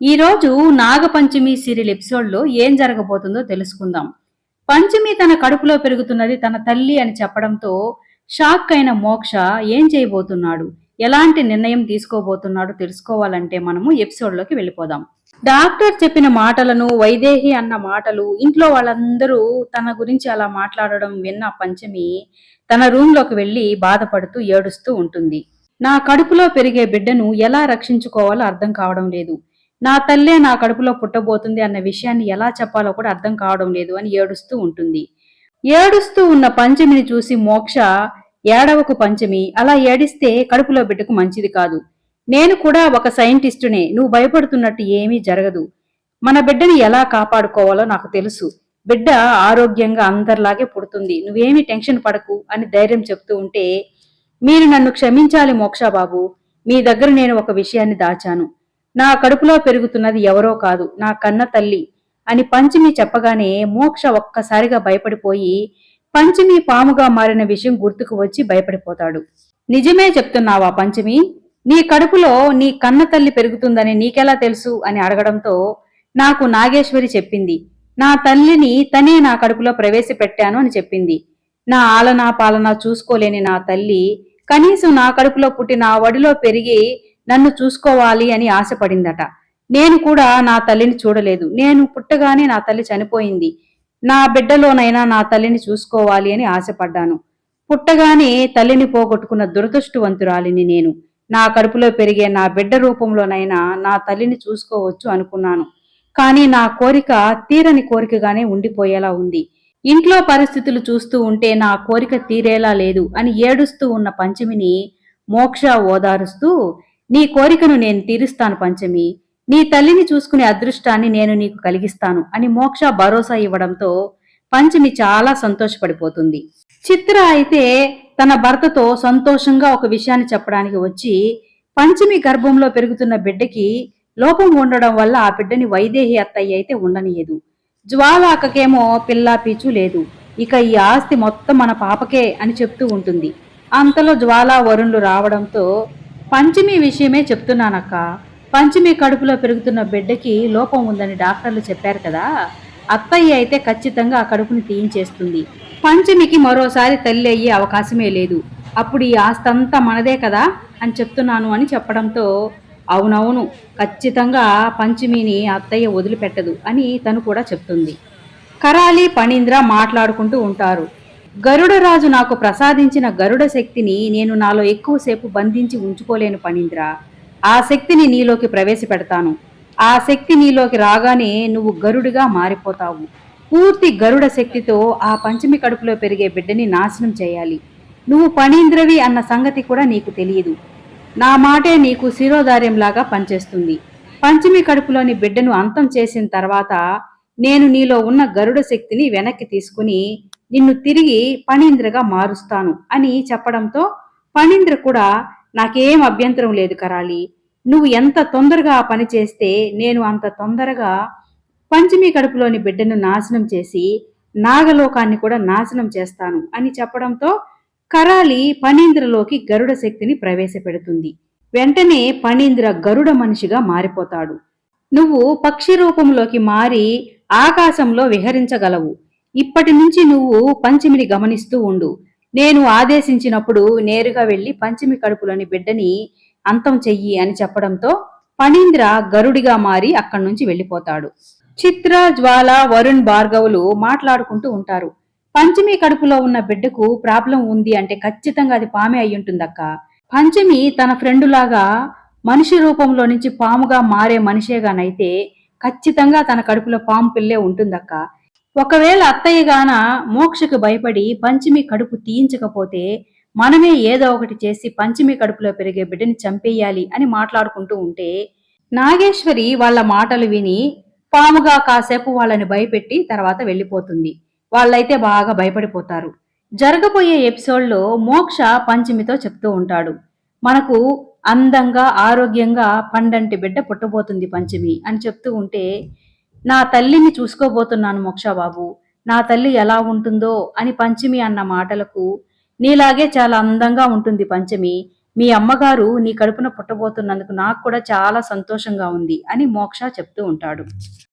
ఈరోజు నాగపంచమి సీరియల్ ఎపిసోడ్లో ఏం జరగబోతుందో తెలుసుకుందాం. పంచమి తన కడుపులో పెరుగుతున్నది తన తల్లి అని చెప్పడంతో షాక్ అయిన మోక్ష ఏం చేయబోతున్నాడు? ఎలాంటి నిర్ణయం తీసుకోబోతున్నాడు తెలుసుకోవాలంటే మనము ఎపిసోడ్లోకి వెళ్ళిపోదాం. డాక్టర్ చెప్పిన మాటలను వైదేహి అన్న మాటలు ఇంట్లో వాళ్ళందరూ తన గురించి అలా మాట్లాడడం విన్న పంచమి తన రూమ్లోకి వెళ్ళి బాధపడుతూ ఏడుస్తూ ఉంటుంది. నా కడుపులో పెరిగే బిడ్డను ఎలా రక్షించుకోవాలో అర్థం కావడం లేదు. నా తల్లే నా కడుపులో పుట్టబోతుంది అన్న విషయాన్ని ఎలా చెప్పాలో కూడా అర్థం కావడం లేదు అని ఏడుస్తూ ఉంటుంది. ఏడుస్తూ ఉన్న పంచమిని చూసి మోక్ష ఏడవకు పంచమి అలా ఏడిస్తే కడుపులో బిడ్డకు మంచిది కాదు. నేను కూడా ఒక సైంటిస్టునే నువ్వు భయపడుతున్నట్టు ఏమీ జరగదు. మన బిడ్డని ఎలా కాపాడుకోవాలో నాకు తెలుసు. బిడ్డ ఆరోగ్యంగా అందరిలాగే పుడుతుంది. నువ్వేమీ టెన్షన్ పడకు అని ధైర్యం చెప్తూ ఉంటే మీరు నన్ను క్షమించాలి మోక్షాబాబు. మీ దగ్గర నేను ఒక విషయాన్ని దాచాను. నా కడుపులో పెరుగుతున్నది ఎవరో కాదు నా కన్న తల్లి అని పంచమి చెప్పగానే మోక్ష ఒక్కసారిగా భయపడిపోయి పంచమి పాముగా మారిన విషయం గుర్తుకు వచ్చి భయపడిపోతాడు. నిజమే చెప్తున్నావా పంచమి? నీ కడుపులో నీ కన్న తల్లి పెరుగుతుందని నీకెలా తెలుసు? అని అడగడంతో నాకు నాగేశ్వరి చెప్పింది. నా తల్లిని తనే నా కడుపులో ప్రవేశపెట్టాను అని చెప్పింది. నా ఆలనా పాలన చూసుకోలేని నా తల్లి కనీసం నా కడుపులో పుట్టి నా వడిలో పెరిగి నన్ను చూసుకోవాలి అని ఆశపడిందట. నేను కూడా నా తల్లిని చూడలేదు. నేను పుట్టగానే నా తల్లి చనిపోయింది. నా బిడ్డలోనైనా నా తల్లిని చూసుకోవాలి అని ఆశపడ్డాను. పుట్టగానే తల్లిని పోగొట్టుకున్న దురదృష్టవంతురాలిని నేను. నా కడుపులో పెరిగే నా బిడ్డ రూపంలోనైనా నా తల్లిని చూసుకోవచ్చు అనుకున్నాను. కానీ నా కోరిక తీరని కోరికగానే ఉండిపోయేలా ఉంది. ఇంట్లో పరిస్థితులు చూస్తూ ఉంటే నా కోరిక తీరేలా లేదు అని ఏడుస్తూ ఉన్న పంచమిని మోక్ష ఓదారుస్తూ నీ కోరికను నేను తీరుస్తాను పంచమి. నీ తల్లిని చూసుకునే అదృష్టాన్ని నేను నీకు కలిగిస్తాను అని మోక్ష భరోసా ఇవ్వడంతో పంచమి చాలా సంతోషపడిపోతుంది. చిత్ర అయితే తన భర్తతో సంతోషంగా ఒక విషయాన్ని చెప్పడానికి వచ్చి పంచమి గర్భంలో పెరుగుతున్న బిడ్డకి లోపం ఉండడం వల్ల ఆ బిడ్డని వైదేహి అత్తయ్య అయితే ఉండనియదు. జ్వాలాకకేమో పిల్లా పీచు లేదు. ఇక ఈ ఆస్తి మొత్తం మన పాపకే అని చెప్తూ ఉంటుంది. అంతలో జ్వాలా వరుణులు రావడంతో పంచమి విషయమే చెప్తున్నానక్క. పంచమి కడుపులో పెరుగుతున్న బిడ్డకి లోపం ఉందని డాక్టర్లు చెప్పారు కదా. అత్తయ్య అయితే ఖచ్చితంగా ఆ కడుపుని తీయించేస్తుంది. పంచమికి మరోసారి తల్లి అయ్యే అవకాశమే లేదు. అప్పుడు ఈ ఆస్తంతా మనదే కదా అని చెప్తున్నాను అని చెప్పడంతో అవునవును ఖచ్చితంగా పంచమిని అత్తయ్య వదిలిపెట్టదు అని తను కూడా చెప్తుంది. కరాలి పణీంద్ర మాట్లాడుకుంటూ ఉంటారు. గరుడరాజు నాకు ప్రసాదించిన గరుడ శక్తిని నేను నాలో ఎక్కువసేపు బంధించి ఉంచుకోలేను పణీంద్ర. ఆ శక్తిని నీలోకి ప్రవేశపెడతాను. ఆ శక్తి నీలోకి రాగానే నువ్వు గరుడిగా మారిపోతావు. పూర్తి గరుడ శక్తితో ఆ పంచమి కడుపులో పెరిగే బిడ్డని నాశనం చేయాలి. నువ్వు పణీంద్రవి అన్న సంగతి కూడా నీకు తెలియదు. నా మాటే నీకు శిరోధార్యంలాగా పనిచేస్తుంది. పంచమి కడుపులోని బిడ్డను అంతం చేసిన తర్వాత నేను నీలో ఉన్న గరుడ శక్తిని వెనక్కి తీసుకుని నిన్ను తిరిగి పణీంద్రగా మారుస్తాను అని చెప్పడంతో పణీంద్ర కూడా నాకేం అభ్యంతరం లేదు కరాలి నువ్వు ఎంత తొందరగా పని చేస్తే నేను అంత తొందరగా పంచమి కడుపులోని బిడ్డను నాశనం చేసి నాగలోకాన్ని కూడా నాశనం చేస్తాను అని చెప్పడంతో కరాలి పణీంద్రలోకి గరుడ శక్తిని ప్రవేశపెడుతుంది. వెంటనే పణీంద్ర గరుడ మనిషిగా మారిపోతాడు. నువ్వు పక్షి రూపంలోకి మారి ఆకాశంలో విహరించగలవు. ఇప్పటి నుంచి నువ్వు పంచమిని గమనిస్తూ ఉండు. నేను ఆదేశించినప్పుడు నేరుగా వెళ్ళి పంచమి కడుపులోని బిడ్డని అంతం చెయ్యి అని చెప్పడంతో పణీంద్ర గరుడిగా మారి అక్కడి నుంచి వెళ్ళిపోతాడు. చిత్ర జ్వాల వరుణ్ భార్గవులు మాట్లాడుకుంటూ ఉంటారు. పంచమి కడుపులో ఉన్న బిడ్డకు ప్రాబ్లం ఉంది అంటే ఖచ్చితంగా అది పామే అయి ఉంటుందక్క. పంచమి తన ఫ్రెండ్ లాగా మనిషి రూపంలో నుంచి పాముగా మారే మనిషేగానైతే ఖచ్చితంగా తన కడుపులో పాము పిల్లే ఉంటుందక్క. ఒకవేళ అత్తయ్య గాన మోక్షకు భయపడి పంచమి కడుపు తీయించకపోతే మనమే ఏదో ఒకటి చేసి పంచమి కడుపులో పెరిగే బిడ్డని చంపేయాలి అని మాట్లాడుకుంటూ ఉంటే నాగేశ్వరి వాళ్ళ మాటలు విని పాముగా కాసేపు వాళ్ళని భయపెట్టి తర్వాత వెళ్ళిపోతుంది. వాళ్ళైతే బాగా భయపడిపోతారు. జరగబోయే ఎపిసోడ్లో మోక్ష పంచమితో చెప్తూ ఉంటాడు. మనకు అందంగా ఆరోగ్యంగా పండంటి బిడ్డ పుట్టబోతుంది పంచమి అని చెప్తూ ఉంటే నా తల్లిని చూసుకోబోతున్నాను మోక్షబాబు. నా తల్లి ఎలా ఉంటుందో అని పంచమి అన్న మాటలకు నీలాగే చాలా అందంగా ఉంటుంది పంచమి. మీ అమ్మగారు నీ కడుపున పుట్టబోతున్నందుకు నాకు కూడా చాలా సంతోషంగా ఉంది అని మోక్ష చెప్తూ ఉంటాడు.